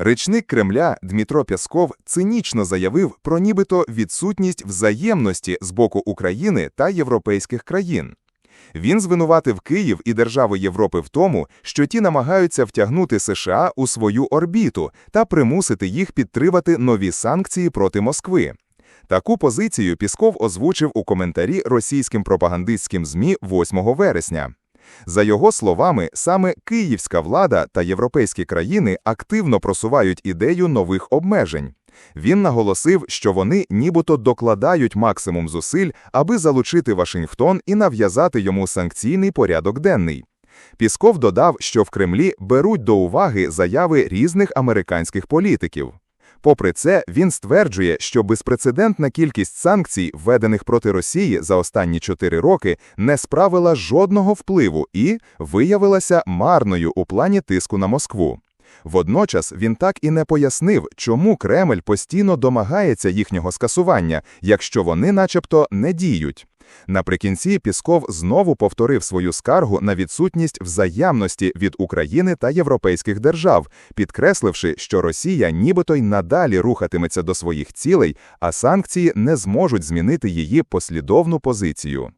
Речник Кремля Дмитро Пєсков цинічно заявив про нібито відсутність взаємності з боку України та європейських країн. Він звинуватив Київ і держави Європи в тому, що ті намагаються втягнути США у свою орбіту та примусити їх підтримати нові санкції проти Москви. Таку позицію Пісков озвучив у коментарі російським пропагандистським ЗМІ 8 вересня. За його словами, саме київська влада та європейські країни активно просувають ідею нових обмежень. Він наголосив, що вони нібито докладають максимум зусиль, аби залучити Вашингтон і нав'язати йому санкційний порядок денний. Пісков додав, що в Кремлі беруть до уваги заяви різних американських політиків. Попри це, він стверджує, що безпрецедентна кількість санкцій, введених проти Росії за останні чотири роки, не справила жодного впливу і виявилася марною у плані тиску на Москву. Водночас він так і не пояснив, чому Кремль постійно домагається їхнього скасування, якщо вони начебто не діють. Наприкінці Пісков знову повторив свою скаргу на відсутність взаємності від України та європейських держав, підкресливши, що Росія нібито й надалі рухатиметься до своїх цілей, а санкції не зможуть змінити її послідовну позицію.